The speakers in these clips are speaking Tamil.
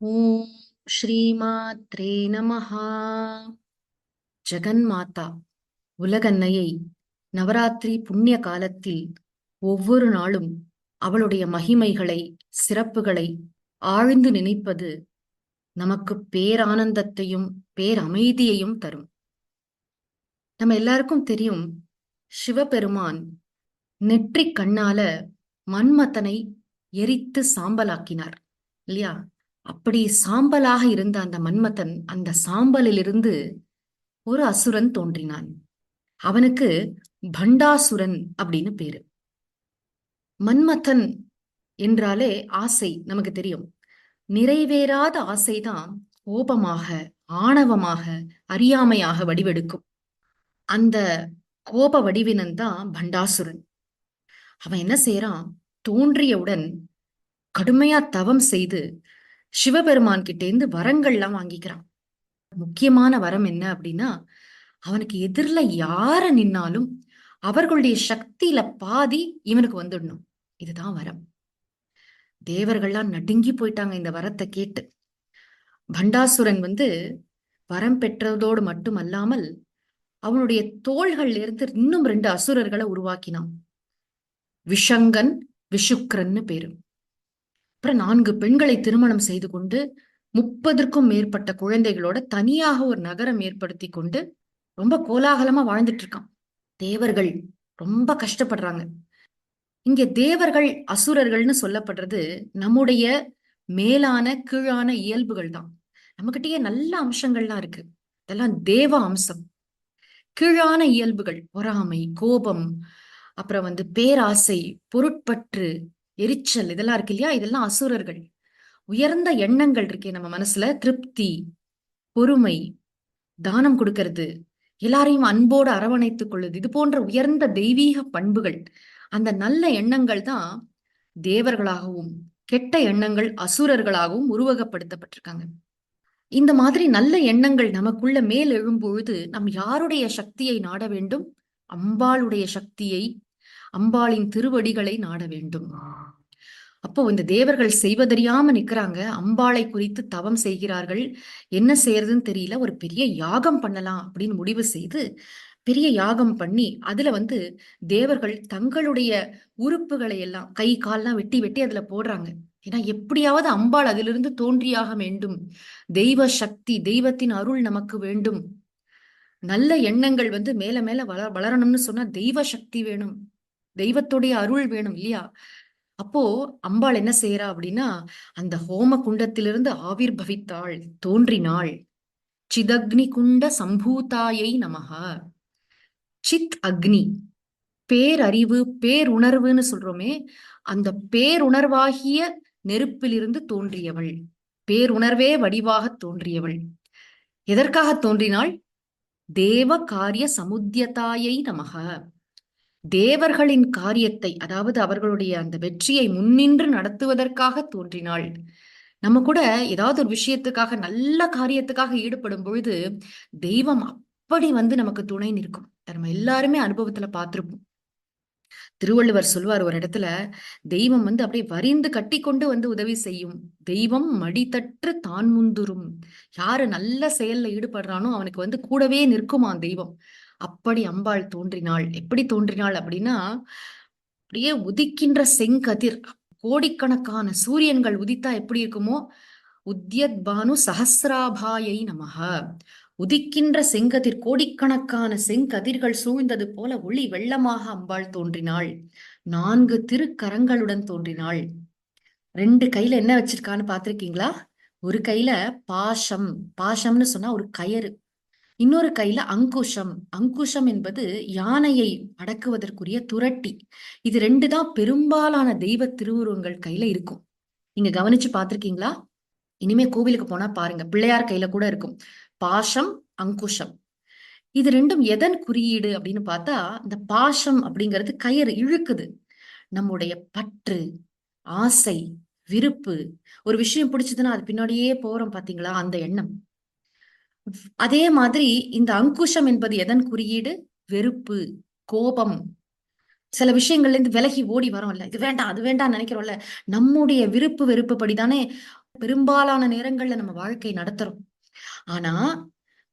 ஓம் ஸ்ரீமாத்ரே நமஹா. ஜெகன்மாதா உலகன்னையை நவராத்திரி புண்ணிய காலத்தில் ஒவ்வொரு நாளும் அவளுடைய மகிமைகளை சிறப்புகளை ஆழ்ந்து நினைப்பது நமக்கு பேரானந்தத்தையும் பேரமைதியையும் தரும். நம்ம எல்லாருக்கும் தெரியும் சிவபெருமான் நெற்றிக் கண்ணால மன்மதனை எரித்து சாம்பலாக்கினார் இல்லையா? அப்படி சாம்பலாக இருந்த அந்த மன்மதன் அந்த சாம்பலிலிருந்து ஒரு அசுரன் தோன்றினான். அவனுக்கு பண்டாசுரன் அப்படின்னு பேரு. மன்மதன் என்றாலே ஆசை நமக்கு தெரியும். நிறைவேறாத ஆசைதான் கோபமாக ஆணவமாக அறியாமையாக வடிவெடுக்கும். அந்த கோப வடிவினன் தான் பண்டாசுரன். அவன் என்ன செய்யறான் தோன்றியவுடன் கடுமையா தவம் செய்து சிவபெருமான் கிட்டேருந்து வரங்கள்லாம் வாங்கிக்கிறான். முக்கியமான வரம் என்ன அப்படின்னா அவனுக்கு எதிரில் யார நின்னாலும் அவர்களுடைய சக்தியில பாதி இவனுக்கு வந்துடணும். இதுதான் வரம். தேவர்கள்லாம் நடுங்கி போயிட்டாங்க இந்த வரத்தை கேட்டு. பண்டாசுரன் வந்து வரம் பெற்றதோடு மட்டுமல்லாமல் அவனுடைய தோள்கள்ல இருந்து இன்னும் ரெண்டு அசுரர்களை உருவாக்கினான். விஷங்கன் விஷுக்ரன்னு பேரும் அப்புறம் நான்கு பெண்களை திருமணம் செய்து கொண்டு முப்பதற்கும் மேற்பட்ட குழந்தைகளோட தனியாக ஒரு நகரம் ஏற்படுத்தி கொண்டு ரொம்ப கோலாகலமா வாழ்ந்துட்டு இருக்கான். தேவர்கள் ரொம்ப கஷ்டப்படுறாங்க. இங்க தேவர்கள் அசுரர்கள்னு சொல்லப்படுறது நம்முடைய மேலான கீழான இயல்புகள் தான். நம்மகிட்டயே நல்ல அம்சங்கள்லாம் இருக்கு. இதெல்லாம் தேவ அம்சம். கீழான இயல்புகள் பொறாமை கோபம் அப்புறம் வந்து பேராசை பொருட்பற்று எரிச்சல் இதெல்லாம் இருக்கு இல்லையா? இதெல்லாம் அசுரர்கள். உயர்ந்த எண்ணங்கள் இருக்கே நம்ம மனசுல. திருப்தி பொறுமை தானம் கொடுக்கறது. எல்லாரையும் அன்போடு அரவணைத்துக் கொள்ளுது. இது போன்ற உயர்ந்த தெய்வீக பண்புகள். அந்த நல்ல எண்ணங்கள் தான் தேவர்களாகவும் கெட்ட எண்ணங்கள் அசுரர்களாகவும் உருவகப்படுத்தப்பட்டிருக்காங்க. இந்த மாதிரி நல்ல எண்ணங்கள் நமக்குள்ள மேல் எழும்பொழுது நம் யாருடைய சக்தியை நாட வேண்டும்? அம்பாளுடைய சக்தியை அம்பாளின் திருவடிகளை நாட வேண்டும். அப்போ இந்த தேவர்கள் செய்வதறியாம நிக்கிறாங்க அம்பாளை குறித்து தவம் செய்கிறார்கள். என்ன செய்யறதுன்னு தெரியல. ஒரு பெரிய யாகம் பண்ணலாம் அப்படின்னு முடிவு செய்து பெரிய யாகம் பண்ணி அதுல வந்து தேவர்கள் தங்களுடைய உறுப்புகளை எல்லாம் கை கால்லாம் வெட்டி வெட்டி அதுல போடுறாங்க. ஏன்னா எப்படியாவது அம்பாள் அதிலிருந்து தோன்றியாக வேண்டும். தெய்வ சக்தி தெய்வத்தின் அருள் நமக்கு வேண்டும். நல்ல எண்ணங்கள் வந்து மேல மேல வள வளரணும்னு சொன்னா தெய்வ சக்தி வேணும். தெய்வத்துடைய அருள் வேணும் இல்லையா? அப்போ அம்பாள் என்ன செய்யறா அப்படின்னா அந்த ஹோம குண்டத்திலிருந்து ஆவிர் பவித்தாள் தோன்றினாள். சிதக்னி குண்ட சம்பூதாயை நமக சித் அக்னி. பேரறிவு பேருணர்வுன்னு சொல்றோமே அந்த பேருணர்வாகிய நெருப்பிலிருந்து தோன்றியவள். பேருணர்வே வடிவாக தோன்றியவள். எதற்காக தோன்றினாள்? தேவ காரிய சமுத்தியதாயை நமக தேவர்களின் காரியத்தை அதாவது அவர்களுடைய அந்த வெற்றியை முன்னின்று நடத்துவதற்காக தோன்றினாள். நம்ம கூட ஏதாவது ஒரு விஷயத்துக்காக நல்ல காரியத்துக்காக ஈடுபடும் பொழுது தெய்வம் அப்படி வந்து நமக்கு துணை நிற்கும். நம்ம எல்லாருமே அனுபவத்துல பார்த்திருப்போம். திருவள்ளுவர் சொல்வார் ஒரு இடத்துல தெய்வம் வந்து அப்படியே வரிந்து கட்டி கொண்டு வந்து உதவி செய்யும். தெய்வம் மடித்தற்று தான் முந்துரும் யாரு நல்ல செயல்ல ஈடுபடுறானோ அவனுக்கு வந்து கூடவே நிற்குமா தெய்வம். அப்படி அம்பாள் தோன்றினாள். எப்படி தோன்றினாள் அப்படின்னா அப்படியே உதிக்கின்ற செங்கதிர். கோடிக்கணக்கான சூரியன்கள் உதித்தா எப்படி இருக்குமோ? உத்யத் பானு சஹசிராபாயை நமக உதிக்கின்ற செங்கதிர் கோடிக்கணக்கான செங்கதிர்கள் சூழ்ந்தது போல ஒளி வெள்ளமாக அம்பாள் தோன்றினாள். நான்கு திருக்கரங்களுடன் தோன்றினாள். ரெண்டு கையில என்ன வச்சிருக்கான்னு பாத்திருக்கீங்களா ஒரு கையில பாசம் பாசம்னு சொன்னா ஒரு கயறு. இன்னொரு கையில அங்குஷம். அங்குஷம் என்பது யானையை அடக்குவதற்குரிய துரட்டி. இது ரெண்டு தான் பெரும்பாலான தெய்வ திருவுருவங்கள் கையில இருக்கும். நீங்க கவனிச்சு பாத்திருக்கீங்களா இனிமே கோவிலுக்கு போனா பாருங்க. பிள்ளையார் கையில கூட இருக்கும். பாசம் அங்குஷம். இது ரெண்டும் எதன் குறியீடு அப்படின்னு பார்த்தா இந்த பாசம் அப்படிங்கிறது கயிறு இழுக்குது. நம்முடைய பற்று ஆசை விருப்பு. ஒரு விஷயம் பிடிச்சதுன்னா அது பின்னாடியே போறோம் பாத்தீங்களா அந்த எண்ணம். அதே மாதிரி இந்த அங்குஷம் என்பது எதன் குறியீடு? வெறுப்பு கோபம். சில விஷயங்கள்ல இருந்து விலகி ஓடி வரோம்ல. இது வேண்டாம் அது வேண்டாம் நினைக்கிறோம்ல. நம்முடைய விருப்பு வெறுப்பு படிதானே பெரும்பாலான நேரங்கள்ல நம்ம வாழ்க்கை நடத்துறோம். ஆனா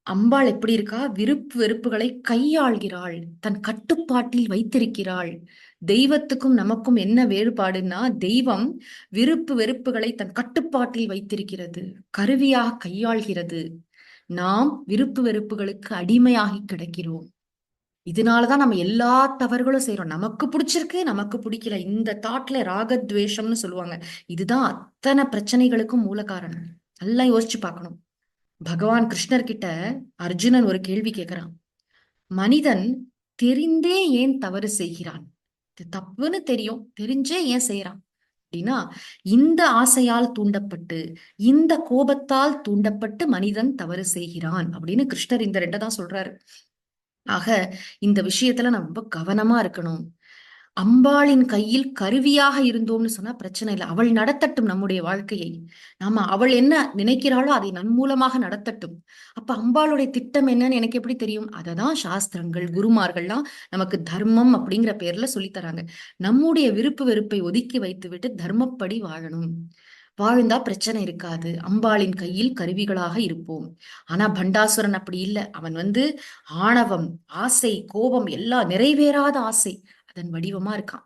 அம்பாள் எப்படி இருக்கா? விருப்பு வெறுப்புகளை கையாள்கிறாள். தன் கட்டுப்பாட்டில் வைத்திருக்கிறாள். தெய்வத்துக்கும் நமக்கும் என்ன வேறுபாடுன்னா தெய்வம் விருப்பு வெறுப்புகளை தன் கட்டுப்பாட்டில் வைத்திருக்கிறது. கருவியாக கையாள்கிறது. நாம் விருப்பு வெறுப்புகளுக்கு அடிமையாகி கிடக்கிறோம். இதனாலதான் நம்ம எல்லா தவறுகளும் செய்யறோம் நமக்கு பிடிச்சிருக்கு நமக்கு பிடிக்கல. இந்த தாட்ல ராகத்வேஷம்னு சொல்லுவாங்க. இதுதான் அத்தனை பிரச்சனைகளுக்கும் மூல காரணம். நல்லா யோசிச்சு பார்க்கணும். பகவான் கிருஷ்ணர் கிட்ட அர்ஜுனன் ஒரு கேள்வி கேட்கிறான் மனிதன் தெரிந்தே ஏன் தவறு செய்கிறான்? தப்புன்னு தெரியும். தெரிஞ்சே ஏன் செய்யறான் அப்படின்னா இந்த ஆசையால் தூண்டப்பட்டு இந்த கோபத்தால் தூண்டப்பட்டு மனிதன் தவறு செய்கிறான் அப்படின்னு கிருஷ்ணர் இந்த ரெண்டை தான் சொல்றாரு. ஆக இந்த விஷயத்துல நம்ம ரொம்ப கவனமா இருக்கணும். அம்பாளின் கையில் கருவியாக இருந்தோம்னு சொன்னா பிரச்சனை இல்லை. அவள் நடத்தட்டும் நம்முடைய வாழ்க்கையை. நாம அவள் என்ன நினைக்கிறாளோ அதை நன்மூலமாக நடத்தட்டும். அப்ப அம்பாளுடைய திட்டம் என்னன்னு எனக்கு எப்படி தெரியும்? அததான் சாஸ்திரங்கள் குருமார்கள்லாம் நமக்கு தர்மம் அப்படிங்கிற பேர்ல சொல்லித்தராங்க நம்முடைய விருப்பு வெறுப்பை ஒதுக்கி வைத்து விட்டு தர்மப்படி வாழணும். வாழ்ந்தா பிரச்சனை இருக்காது. அம்பாளின் கையில் கருவிகளாக இருப்போம். ஆனா பண்டாசுரன் அப்படி இல்லை. அவன் வந்து ஆணவம் ஆசை கோபம் எல்லாம் நிறைவேறாத ஆசை. அதன் வடிவமா இருக்கான்.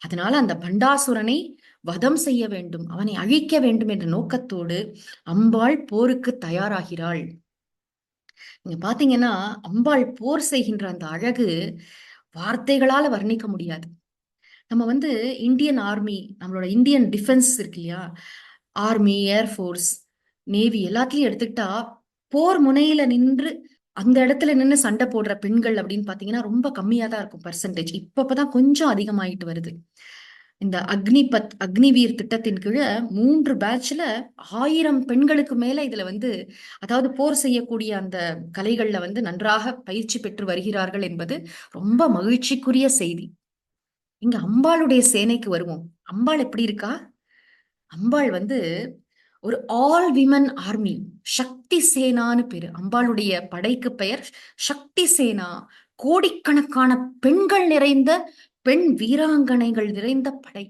அதனால அந்த பண்டாசுரனை வதம் செய்ய வேண்டும் அவனை அழிக்க வேண்டும் என்ற நோக்கத்தோடு அம்பாள் போருக்கு தயாராகிறாள். நீங்க பாத்தீங்கன்னா அம்பாள் போர் செய்கின்ற அந்த அழகு வார்த்தைகளால வர்ணிக்க முடியாது. நம்ம வந்து இந்தியன் ஆர்மி நம்மளோட இந்தியன் டிஃபென்ஸ் இருக்கு இல்லையா? ஆர்மி ஏர்ஃபோர்ஸ் நேவி எல்லாத்துலயும் எடுத்துக்கிட்டா போர் முனையில நின்று அந்த இடத்துல நின்று சண்டை போடுற பெண்கள் அப்படின்னு பாத்தீங்கன்னா ரொம்ப கம்மியா தான் இருக்கும் பர்சன்டேஜ் இப்பப்பதான் கொஞ்சம் அதிகமாயிட்டு வருது. இந்த அக்னிபத் அக்னிவீர் திட்டத்தின் கீழே மூன்று பேட்ச்ல ஆயிரம் பெண்களுக்கு மேல இதுல வந்து அதாவது போர் செய்யக்கூடிய அந்த கலைகள்ல வந்து நன்றாக பயிற்சி பெற்று வருகிறார்கள் என்பது ரொம்ப மகிழ்ச்சிக்குரிய செய்தி. இங்க அம்பாளுடைய சேனைக்கு வருவோம். அம்பாள் எப்படி இருக்கா? அம்பாள் வந்து ஒரு ஆல் விமன் ஆர்மி சக்தி சேனான்னு பேரு. அம்பாளுடைய படைக்கு பெயர் சக்தி சேனா. கோடிக்கணக்கான பெண்கள் நிறைந்த பெண் வீராங்கனைகள் நிறைந்த படை.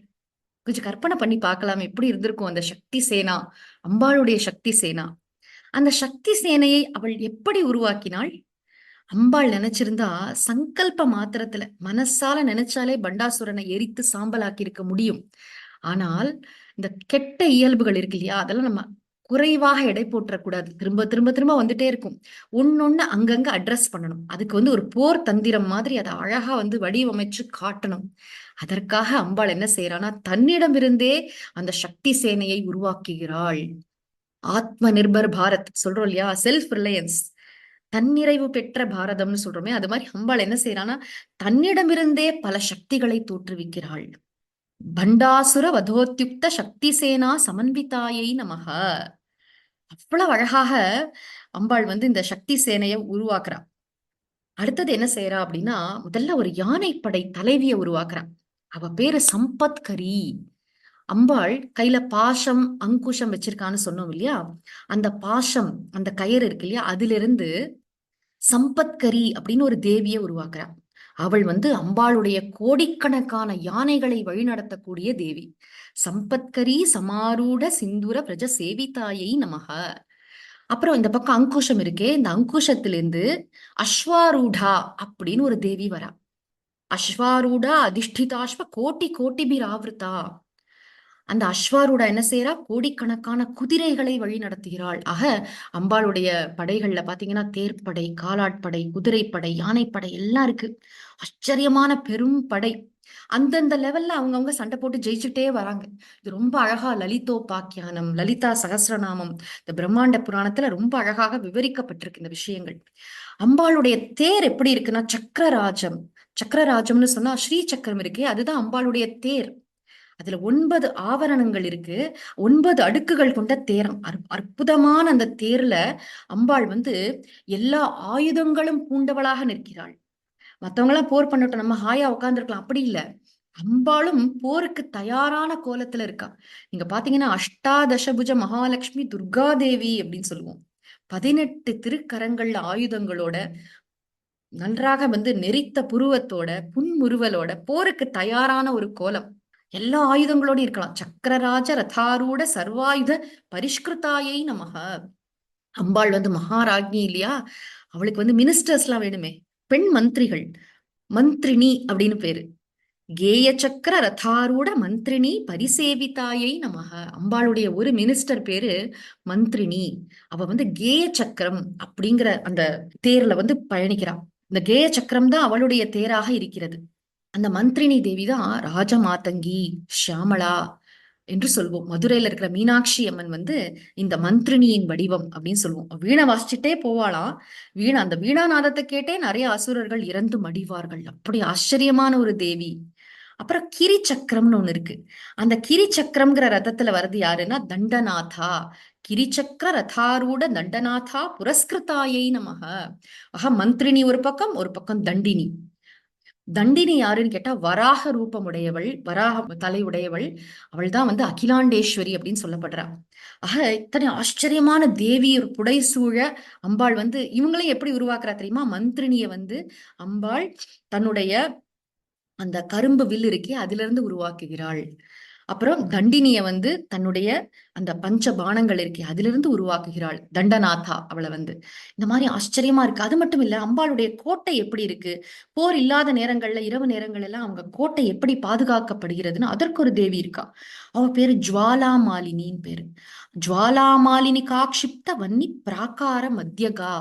கொஞ்சம் கற்பனை பண்ணி பார்க்கலாம் எப்படி இருந்திருக்கும் அந்த சக்தி சேனா அம்பாளுடைய சக்தி சேனா. அந்த சக்தி சேனையை அவள் எப்படி உருவாக்கினாள்? அம்பாள் நினைச்சிருந்தா சங்கல்ப மாத்திரத்துல மனசால நினைச்சாலே பண்டாசுரனை எரித்து சாம்பலாக்கி இருக்க முடியும். ஆனால் இந்த கெட்ட இயல்புகள் இருக்கு இல்லையா? அதெல்லாம் நம்ம குறைவாக எடை போட்டுறக்கூடாது திரும்ப திரும்ப திரும்ப வந்துட்டே இருக்கும். ஒன்னொன்னு அங்கங்க அட்ரஸ் பண்ணணும். அதுக்கு வந்து ஒரு போர் தந்திரம் மாதிரி அதை அழகா வந்து வடிவமைச்சு காட்டணும். அதற்காக அம்பாள் என்ன செய்யறான்னா தன்னிடமிருந்தே அந்த சக்தி சேனையை உருவாக்குகிறாள். ஆத்ம நிர்பர் பாரத் சொல்றோம் இல்லையா? செல்ஃப் ரிலையன்ஸ் தன்னிறைவு பெற்ற பாரதம்னு சொல்றோமே அது மாதிரி அம்பாள் என்ன செய்யறான்னா தன்னிடமிருந்தே பல சக்திகளை தோற்றுவிக்கிறாள். பண்டாசுர வதோத்யுக்த சக்தி சேனா சமன்விதாயை நமக. அவ்வளவு அழகாக அம்பாள் வந்து இந்த சக்தி சேனையை உருவாக்குறா. அடுத்தது என்ன செய்யறா அப்படின்னா முதல்ல ஒரு யானைப்படை தலைவிய உருவாக்குறா. அவ பேரு சம்பத்கரி. அம்பாள் கையில பாஷம் அங்குஷம் வச்சிருக்கான்னு சொன்னோம் இல்லையா? அந்த பாஷம் அந்த கயிறு இருக்கு இல்லையா? அதுல இருந்து சம்பத்கரி அப்படின்னு ஒரு தேவியை உருவாக்குறா. அவள் வந்து அம்பாளுடைய கோடிக்கணக்கான யானைகளை வழிநடத்தக்கூடிய தேவி. சம்பத்கரி சமாரூட சிந்துர பிரஜ சேவிதாயை நமக. அப்புறம் இந்த பக்கம் அங்குஷம் இருக்கே. இந்த அங்குஷத்திலிருந்து அஸ்வாரூடா அப்படின்னு ஒரு தேவி வரா. அஸ்வாரூடா அதிஷ்டிதாஸ்வ கோட்டி கோட்டி பிராவிருத்தா. அந்த அஸ்வாரூடா என்ன செய்யறா கோடிக்கணக்கான குதிரைகளை வழி நடத்துகிறாள். ஆக அம்பாளுடைய படைகள்ல பாத்தீங்கன்னா தேர்ப்படை காலாட்படை குதிரைப்படை யானைப்படை எல்லாம் இருக்கு. ஆச்சரியமான பெரும் படை. அந்தந்த லெவல்ல அவங்கவுங்க சண்டை போட்டு ஜெயிச்சுட்டே வராங்க. இது ரொம்ப அழகா லலிதோ பாக்கியானம் லலிதா சகசிரநாமம் இந்த பிரம்மாண்ட புராணத்துல ரொம்ப அழகாக விவரிக்கப்பட்டிருக்கு இந்த விஷயங்கள். அம்பாளுடைய தேர் எப்படி இருக்குன்னா சக்கரராஜம். சக்கரராஜம்னு சொன்னா ஸ்ரீ சக்கரம் இருக்கே அதுதான் அம்பாளுடைய தேர். அதுல ஒன்பது ஆவரணங்கள் இருக்கு. ஒன்பது அடுக்குகள் கொண்ட தேரம். அற்புதமான அந்த தேர்ல அம்பாள் வந்து எல்லா ஆயுதங்களும் பூண்டவளாக நிற்கிறாள். மத்தவங்க எல்லாம் போர் பண்ணட்டும் நம்ம ஹாயா உட்காந்துருக்கலாம் அப்படி இல்ல. அம்பாளும் போருக்கு தயாரான கோலத்துல இருக்கா. நீங்க பாத்தீங்கன்னா அஷ்டாதசபுஜ மகாலட்சுமி துர்காதேவி அப்படின்னு சொல்லுவோம். பதினெட்டு திருக்கரங்கள்ல ஆயுதங்களோட நன்றாக வந்து நெறித்த புருவத்தோட புன்முறுவலோட போருக்கு தயாரான ஒரு கோலம். எல்லா ஆயுதங்களோடும் இருக்கலாம். சக்கரராஜ ரதாரூட சர்வாயுத பரிஷ்கிருதாயை நமக. அம்பாள் வந்து மகாராஜ்னி இல்லையா? அவளுக்கு வந்து மினிஸ்டர்ஸ் எல்லாம் வேணுமே. பெண் மந்திரிகள். மந்திரினி அப்படின்னு பேரு. கேய சக்கர ரதாரூட மந்திரினி பரிசேவிதாயை நமக. அம்பாளுடைய ஒரு மினிஸ்டர் பேரு மந்திரினி அவ வந்து கேய சக்கரம் அப்படிங்கிற அந்த தேர்ல வந்து பயணிக்கிறான் இந்த கேய சக்கரம் தான் அவளுடைய தேராக இருக்கிறது. அந்த மந்திரினி தேவி தான் ராஜமாதங்கி ஷியாமளா என்று சொல்வோம். மதுரையில இருக்கிற மீனாட்சி அம்மன் வந்து இந்த மந்திரினியின் வடிவம் அப்படின்னு சொல்லுவோம் வீணை வாசிச்சுட்டே போவாளாம் வீணா அந்த வீணாநாதத்தை கேட்டே நிறைய அசுரர்கள் இறந்து மடிவார்கள். அப்படி ஆச்சரியமான ஒரு தேவி. அப்புறம் கிரி சக்கரம்னு ஒண்ணு இருக்கு. அந்த கிரி சக்கரம்ங்கிற ரதத்துல வர்றது யாருன்னா தண்டநாதா. கிரிச்சக்கர ரதாரூட தண்டநாதா புரஸ்கிருதாயை நமக. ஆக மந்திரினி ஒரு பக்கம் ஒரு பக்கம் தண்டினி. தண்டினி யாருன்னு கேட்டா வராக ரூபமுடையவள் வராக தலை உடையவள் அவள் தான் வந்து அகிலாண்டேஸ்வரி அப்படின்னு சொல்லப்படுறா. ஆக இத்தனை ஆச்சரியமான தேவி ஒரு புடைசூழ அம்பாள் வந்து இவங்களையும் எப்படி உருவாக்குறா தெரியுமா? மந்திரினிய வந்து அம்பாள் தன்னுடைய அந்த கரும்பு வில் இருக்கே அதுல இருந்து உருவாக்குகிறாள். அப்புறம் தண்டினிய வந்து தன்னுடைய அந்த பஞ்ச பானங்கள் இருக்கே அதிலிருந்து உருவாக்குகிறாள் தண்டநாதா அவளை வந்து. இந்த மாதிரி ஆச்சரியமா இருக்கு. அது மட்டும் இல்ல அம்பாளுடைய கோட்டை எப்படி இருக்கு? போர் இல்லாத நேரங்கள்ல இரவு நேரங்கள் எல்லாம் அவங்க கோட்டை எப்படி பாதுகாக்கப்படுகிறதுன்னு அதற்கு ஒரு தேவி இருக்கா. அவ பேரு ஜுவாலா மாலினின்னு பேரு. ஜுவாலா மாலினி காக்ஷிப்த வன்னி பிராகார மத்தியகா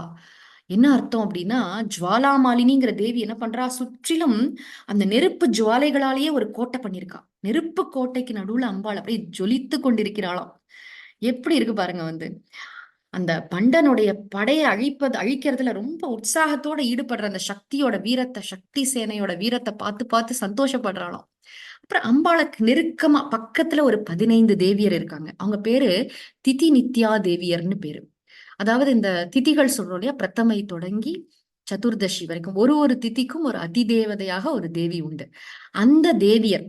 என்ன அர்த்தம் அப்படின்னா ஜுவாலாமாலினிங்கிற தேவி என்ன பண்றா? சுற்றிலும் அந்த நெருப்பு ஜுவாலைகளாலேயே ஒரு கோட்டை பண்ணியிருக்கா. நெருப்பு கோட்டைக்கு நடுவுல அம்பாள் அப்படியே ஜொலித்து கொண்டிருக்கிறாளாம். எப்படி இருக்கு பாருங்க வந்து. அந்த பண்டனுடைய படையை அழிப்பது அழிக்கிறதுல ரொம்ப உற்சாகத்தோட ஈடுபடுற அந்த சக்தியோட வீரத்தை சக்தி சேனையோட வீரத்தை பார்த்து பார்த்து சந்தோஷப்படுறாளாம். அப்புறம் அம்பாளுக்கு நெருக்கமா பக்கத்துல ஒரு பதினைந்து தேவியர் இருக்காங்க. அவங்க பேரு திதி நித்யா தேவியர்னு பேரு. அதாவது இந்த திதிகள் சொல்றோம் இல்லையா? பிரத்தமை தொடங்கி சதுர்தசி வரைக்கும் ஒரு ஒரு திதிக்கும் ஒரு அதிதேவதையாக ஒரு தேவி உண்டு. அந்த தேவியர்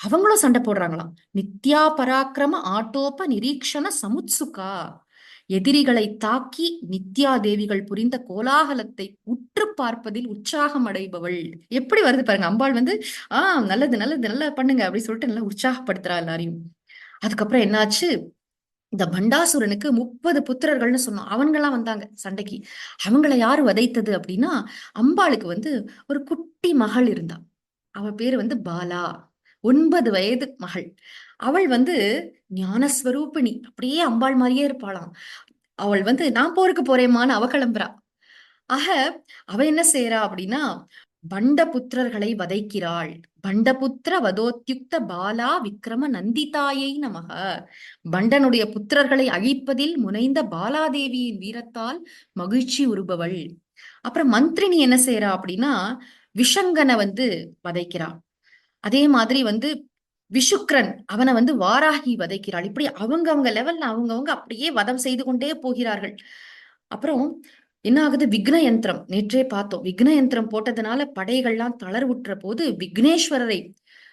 அவங்களும் சண்டை போடுறாங்களாம். நித்யா பராக்கிரம ஆட்டோப நிரீக்ஷண சமுத்சுகா. எதிரிகளை தாக்கி நித்யா தேவிகள் புரிந்த கோலாகலத்தை உற்று பார்ப்பதில் உற்சாகம் அடைபவள். எப்படி வருது பாருங்க அம்பாள் வந்து ஆஹ் நல்லது நல்லது நல்லா பண்ணுங்க அப்படின்னு சொல்லிட்டு நல்லா உற்சாகப்படுத்துறா எல்லாரையும். அதுக்கப்புறம் என்னாச்சு? இந்த பண்டாசுரனுக்கு முப்பது புத்திரர்கள்னு சொன்னோம் அவங்கெல்லாம் வந்தாங்க சண்டைக்கு. அவங்கள யார் வதைத்தது அப்படின்னா அம்பாளுக்கு வந்து ஒரு குட்டி மகள் இருந்தா. அவ பேரு வந்து பாலா. ஒன்பது வயது மகள். அவள் வந்து ஞானஸ்வரூபிணி. அப்படியே அம்பாள் மாதிரியே இருப்பாளாம். அவள் வந்து நான் போருக்கு போறேமான்னு அவ கிளம்புறா. ஆக அவ என்ன செய்யறா அப்படின்னா பண்டபுத்திரர்களை வதைக்கிறாள். பண்டபுத்திர வதோத்யுக்த பாலா விக்ரம நந்திதாயை நமக. பண்டனுடைய புத்திரர்களை அழிப்பதில் முனைந்த பாலாதேவியின் வீரத்தால் மகிழ்ச்சி உருபவள். அப்புறம் மந்திரினி என்ன செய்யறா அப்படின்னா விஷங்கனை வந்து வதைக்கிறா. அதே மாதிரி வந்து விஷுக்ரன் அவனை வந்து வாராகி வதைக்கிறாள். இப்படி அவங்க அவங்க லெவல்ல அவங்கவுங்க அப்படியே வதம் செய்து கொண்டே போகிறார்கள். அப்புறம் என்ன ஆகுது? விக்ன யந்திரம். நேற்றே பார்த்தோம். விக்ன யந்திரம் போட்டதுனால படைகள்லாம் தளர்வுற்ற போது விக்னேஸ்வரரை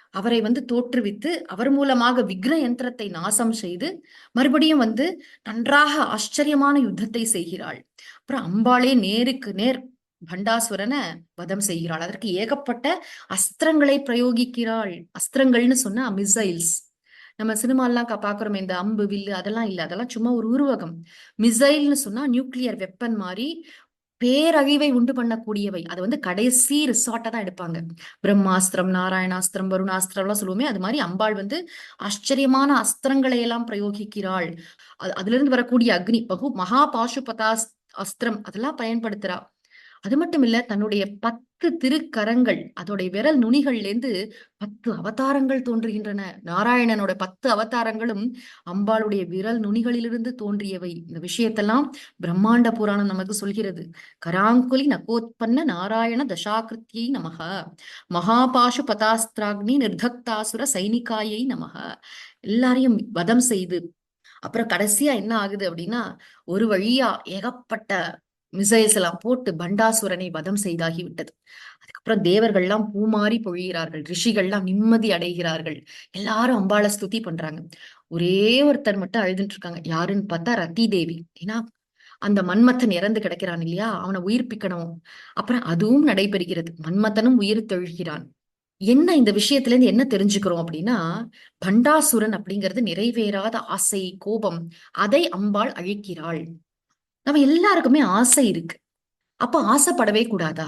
அவரை வந்து தோற்றுவித்து அவர் மூலமாக விக்ன யந்திரத்தை நாசம் செய்து மறுபடியும் வந்து நன்றாக ஆச்சரியமான யுத்தத்தை செய்கிறாள். அப்புறம் அம்பாளே நேருக்கு நேர் பண்டாசுரனை வதம் செய்கிறாள். அதற்கு ஏகப்பட்ட அஸ்திரங்களை பிரயோகிக்கிறாள். அஸ்திரங்கள்னு சொன்னா மிசைல்ஸ் நம்ம சினிமாலாம் பாக்குறோம் இந்த அம்பு வில்லு அதெல்லாம் இல்லை. அதெல்லாம் சும்மா ஒரு உருவகம். மிசைல்னு சொன்னா நியூக்ளியர் வெப்பன் மாதிரி பேரழிவை உண்டு பண்ணக்கூடியவை. அது வந்து கடைசி ரிசார்ட்டை தான் எடுப்பாங்க. பிரம்மாஸ்திரம் நாராயணாஸ்திரம் வருணாஸ்திரம் எல்லாம் சொல்லுவோமே அது மாதிரி அம்பாள் வந்து ஆச்சரியமான அஸ்திரங்களை எல்லாம் பிரயோகிக்கிறாள். அதுல இருந்து வரக்கூடிய அக்னி பகு மகா பாசுபதா அஸ்திரம் அதெல்லாம் பயன்படுத்துறா. அது மட்டும் இல்ல தன்னுடைய பத்து திருக்கரங்கள் அதோடைய விரல் நுனிகள்ல இருந்து பத்து அவதாரங்கள் தோன்றுகின்றன. நாராயணனோட பத்து அவதாரங்களும் அம்பாளுடைய விரல் நுனிகளிலிருந்து தோன்றியவை. இந்த விஷயத்தெல்லாம் பிரம்மாண்ட புராணம் நமக்கு சொல்கிறது. கராங்குலி நகோத்பன்ன நாராயண தசாகிருத்தியை நமக. மகாபாஷு பதாஸ்திராக்னி நிர்தக்தாசுர சைனிகாயை நமக. எல்லாரையும் வதம் செய்து அப்புறம் கடைசியா என்ன ஆகுது அப்படின்னா ஒரு வழியா ஏகப்பட்ட மிசைல்ஸ் எல்லாம் போட்டு பண்டாசுரனை வதம் செய்தாகி விட்டது அதுக்கப்புறம் தேவர்கள்லாம் பூமாறி பொழிகிறார்கள் ரிஷிகள்லாம் நிம்மதி அடைகிறார்கள். எல்லாரும் அம்பாளை ஸ்துதி பண்றாங்க. ஒரே ஒருத்தர் மட்டும் அழுதுட்டு இருக்காங்க யாருன்னு பார்த்தா ரத்தி தேவி. ஏன்னா அந்த மன்மத்தன் இறந்து கிடக்கிறான் இல்லையா? அவனை உயிர்ப்பிக்கணும். அப்புறம் அதுவும் நடைபெறுகிறது. மன்மத்தனும் உயிர் தெழுகிறான். என்ன இந்த விஷயத்துல இருந்து என்ன தெரிஞ்சுக்கிறோம் அப்படின்னா பண்டாசுரன் அப்படிங்கிறது நிறைவேறாத ஆசை கோபம் அதை அம்பாள் அழிக்கிறாள். நம்ம எல்லாருக்குமே ஆசை இருக்கு. அப்ப ஆசைப்படவே கூடாதா?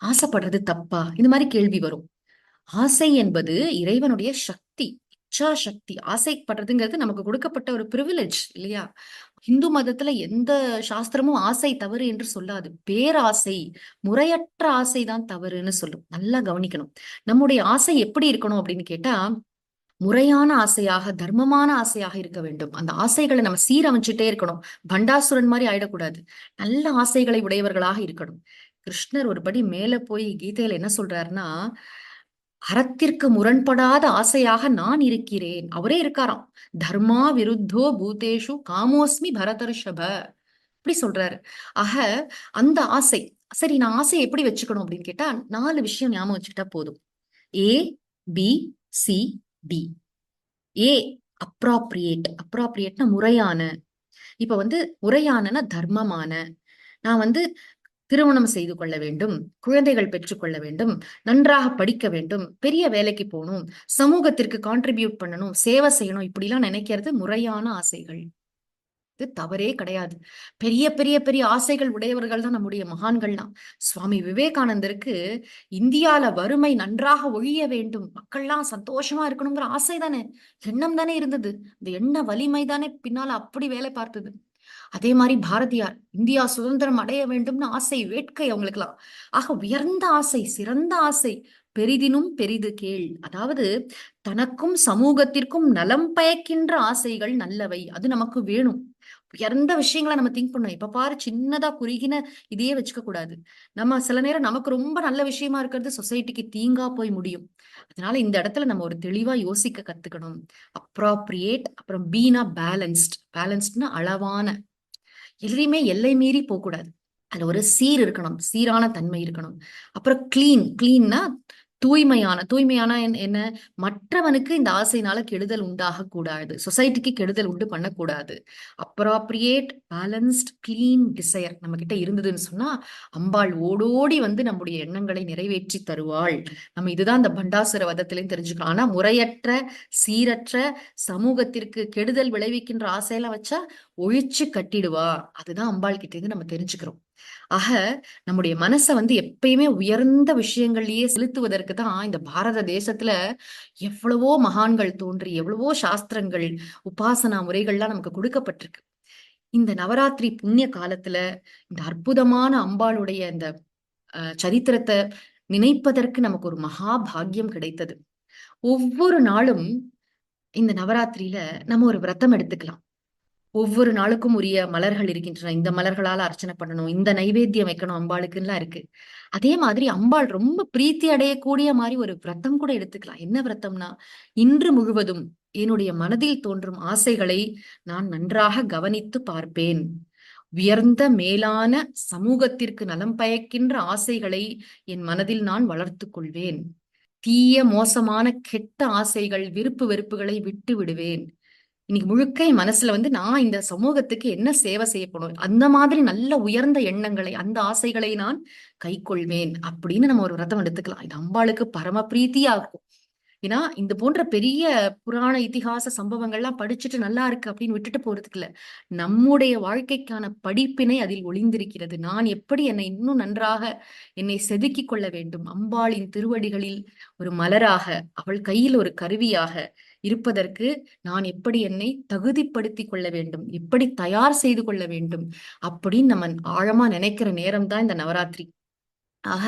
ஆசைப்படுறது தப்பா? இந்த மாதிரி கேள்வி வரும். ஆசை என்பது இறைவனுடைய சக்தி இச்சா சக்தி ஆசைப்படுறதுங்கிறது நமக்கு கொடுக்கப்பட்ட ஒரு பிரிவிலேஜ் இல்லையா? இந்து மதத்துல எந்த சாஸ்திரமும் ஆசை தவறு என்று சொல்லாது. பேராசை முறையற்ற ஆசை தான் தவறுன்னு சொல்லும். நல்லா கவனிக்கணும். நம்முடைய ஆசை எப்படி இருக்கணும் அப்படின்னு கேட்டா முறையான ஆசையாக தர்மமான ஆசையாக இருக்க வேண்டும். அந்த ஆசைகளை நம்ம சீரமைச்சுட்டே இருக்கணும். பண்டாசுரன் மாதிரி ஆயிடக்கூடாது. நல்ல ஆசைகளை உடையவர்களாக இருக்கணும். கிருஷ்ணர் ஒரு படி மேல போய் கீதையில என்ன சொல்றாருன்னா அறத்திற்கு முரண்படாத ஆசையாக நான் இருக்கிறேன். அவரே இருக்காராம். தர்மா விருத்தோ பூதேஷு காமோஸ்மி பரதர்ஷப. இப்படி சொல்றாரு. ஆக அந்த ஆசை சரி நான் ஆசையை எப்படி வச்சுக்கணும் அப்படின்னு கேட்டா நாலு விஷயம் ஞாபகம் வச்சுக்கிட்டா போதும். A B C D A appropriate அப்ராப்ரியேட்னா முறையான. இப்ப வந்து முறையானனா தர்மமான. நான் வந்து திருமணம் செய்து கொள்ள வேண்டும் குழந்தைகள் பெற்றுக்கொள்ள வேண்டும் நன்றாக படிக்க வேண்டும் பெரிய வேலைக்கு போகணும் சமூகத்திற்கு கான்ட்ரிபியூட் பண்ணணும் சேவை செய்யணும் இப்படிலாம் நினைக்கிறது முறையான ஆசைகள். இது தவறே கிடையாது. பெரிய பெரிய பெரிய ஆசைகள் உடையவர்கள் தான் நம்முடைய மகான்கள்லாம் சுவாமி விவேகானந்தருக்கு இந்தியால வறுமை நன்றாக ஒழிய வேண்டும். மக்கள்லாம் சந்தோஷமா இருக்கணுங்கிற ஆசை தானே எண்ணம் தானே இருந்தது. இந்த எண்ண வலிமை தானே பின்னால அப்படி வேலை பார்த்தது. அதே மாதிரி பாரதியார் இந்தியா சுதந்திரம் அடைய வேண்டும்னு ஆசை வேட்கை அவங்களுக்குலாம் ஆக உயர்ந்த ஆசை சிறந்த ஆசை பெரிதினும் பெரிது கேள். அதாவது தனக்கும் சமூகத்திற்கும் நலம் பயக்கின்ற ஆசைகள் நல்லவை. அது நமக்கு வேணும். எந்த விஷயங்களை நம்ம திங்க் பண்ணணும்? இப்ப பாரு சின்னதா குறுகின இதையே வச்சுக்க கூடாது. நம்ம சில நேரம் நமக்கு ரொம்ப நல்ல விஷயமா இருக்கிறது சொசைட்டிக்கு தீங்கா போய் முடியும். அதனால இந்த இடத்துல நம்ம ஒரு தெளிவா யோசிக்க கத்துக்கணும். அப்ராப்ரியேட் அப்புறம் பீனா பேலன்ஸ்ட் பேலன்ஸ்ட்னா அளவான. எதுலையுமே எல்லை மீறி போகக்கூடாது. அதுல ஒரு சீர் இருக்கணும். சீரான தன்மை இருக்கணும். அப்புறம் கிளீன் கிளீன்னா தூய்மையான தூய்மையான என்ன? மற்றவனுக்கு இந்த ஆசையினால கெடுதல் உண்டாக கூடாது. சொசைட்டிக்கு கெடுதல் உண்டு பண்ணக்கூடாது அப்ராப்ரியேட் பேலன்ஸ்ட் கிளீன் டிசையர் நம்ம கிட்ட இருந்ததுன்னு சொன்னா அம்பாள் ஓடோடி வந்து நம்முடைய எண்ணங்களை நிறைவேற்றி தருவாள். நம்ம இதுதான் இந்த பண்டாசுர வதத்திலையும் தெரிஞ்சுக்கலாம் ஆனா முறையற்ற சீரற்ற சமூகத்திற்கு கெடுதல் விளைவிக்கின்ற ஆசையெல்லாம் வச்சா ஒழிச்சு கட்டிடுவா. அதுதான் அம்பாள் கிட்ட இருந்து நம்ம தெரிஞ்சுக்கிறோம். ஆக நம்முடைய மனசை வந்து எப்பயுமே உயர்ந்த விஷயங்கள்லயே செலுத்துவதற்கு தான் இந்த பாரத தேசத்துல எவ்வளவோ மகான்கள் தோன்றி எவ்வளவோ சாஸ்திரங்கள் உபாசனா முறைகள்லாம் நமக்கு கொடுக்கப்பட்டிருக்கு. இந்த நவராத்திரி புண்ணிய காலத்துல இந்த அற்புதமான அம்பாளுடைய இந்த சரித்திரத்தை நினைப்பதற்கு நமக்கு ஒரு மகா பாக்கியம் கிடைத்தது. ஒவ்வொரு நாளும் இந்த நவராத்திரியில நம்ம ஒரு விரதம் எடுத்துக்கலாம். ஒவ்வொரு நாளுக்கும் உரிய மலர்கள் இருக்கின்றன. இந்த மலர்களால அர்ச்சனை பண்ணணும் இந்த நைவேத்தியம் வைக்கணும் அம்பாளுக்குலாம் இருக்கு. அதே மாதிரி அம்பாள் ரொம்ப பிரீத்தி அடையக்கூடிய மாதிரி ஒரு விரத்தம் கூட எடுத்துக்கலாம். என்ன விரத்தம்னா இன்று முழுவதும் என்னுடைய மனதில் தோன்றும் ஆசைகளை நான் நன்றாக கவனித்து பார்ப்பேன். உயர்ந்த மேலான சமூகத்திற்கு நலம் பயக்கின்ற ஆசைகளை என் மனதில் நான் வளர்த்து கொள்வேன். தீய மோசமான கெட்ட ஆசைகள் விருப்பு வெறுப்புகளை விட்டு விடுவேன். இன்னைக்கு முழுக்க என் மனசுல வந்து நான் இந்த சமூகத்துக்கு என்ன சேவை செய்யப்படும் அந்த மாதிரி நல்ல உயர்ந்த எண்ணங்களை அந்த ஆசைகளை நான் கை கொள்வேன் அப்படின்னு நம்ம ஒரு விரதம் எடுத்துக்கலாம். இது அம்பாளுக்கு பரம பிரீத்தியா இருக்கும். ஏன்னா இந்த போன்ற பெரிய புராண இத்திகாச சம்பவங்கள்லாம் படிச்சுட்டு நல்லா இருக்கு அப்படின்னு விட்டுட்டு போறதுக்கு இல்ல. நம்முடைய வாழ்க்கைக்கான படிப்பினை அதில் ஒளிந்திருக்கிறது. நான் எப்படி என்னை இன்னும் நன்றாக என்னை செதுக்கி கொள்ள வேண்டும்? அம்பாளின் திருவடிகளில் ஒரு மலராக அவள் கையில் ஒரு கருவியாக இருப்பதற்கு நான் எப்படி என்னை தகுதிப்படுத்தி கொள்ள வேண்டும் எப்படி தயார் செய்து கொள்ள வேண்டும் அப்படின்னு நம்ம ஆழமா நினைக்கிற நேரம் தான் இந்த நவராத்திரி. ஆக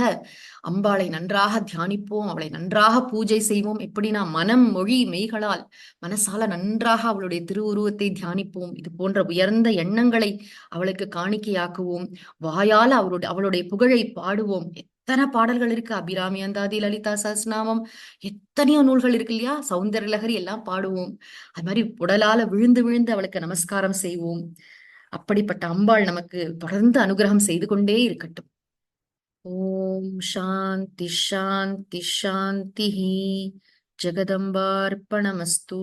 அம்பாளை நன்றாக தியானிப்போம் அவளை நன்றாக பூஜை செய்வோம். எப்படின்னா மனம் மொழி மெய்களால் மனசால நன்றாக அவளுடைய திருவுருவத்தை தியானிப்போம். இது போன்ற உயர்ந்த எண்ணங்களை அவளுக்கு காணிக்கையாக்குவோம். வாயால் அவருடைய அவளுடைய புகழை பாடுவோம். எத்தனை பாடல்கள் இருக்கு? அபிராமி அந்தாதி லலிதா சஸ்நாமம் எத்தனையோ நூல்கள் இருக்கு இல்லையா? சௌந்தர லகரி எல்லாம் பாடுவோம். அது மாதிரி உடலால விழுந்து விழுந்து அவளுக்கு நமஸ்காரம் செய்வோம். அப்படிப்பட்ட அம்பாள் நமக்கு தொடர்ந்து அனுகிரகம் செய்து கொண்டே இருக்கட்டும். ஓம் சாந்தி ஷாந்தி ஷாந்தி ஜெகதம்பார்ப்பணமஸ்தூ.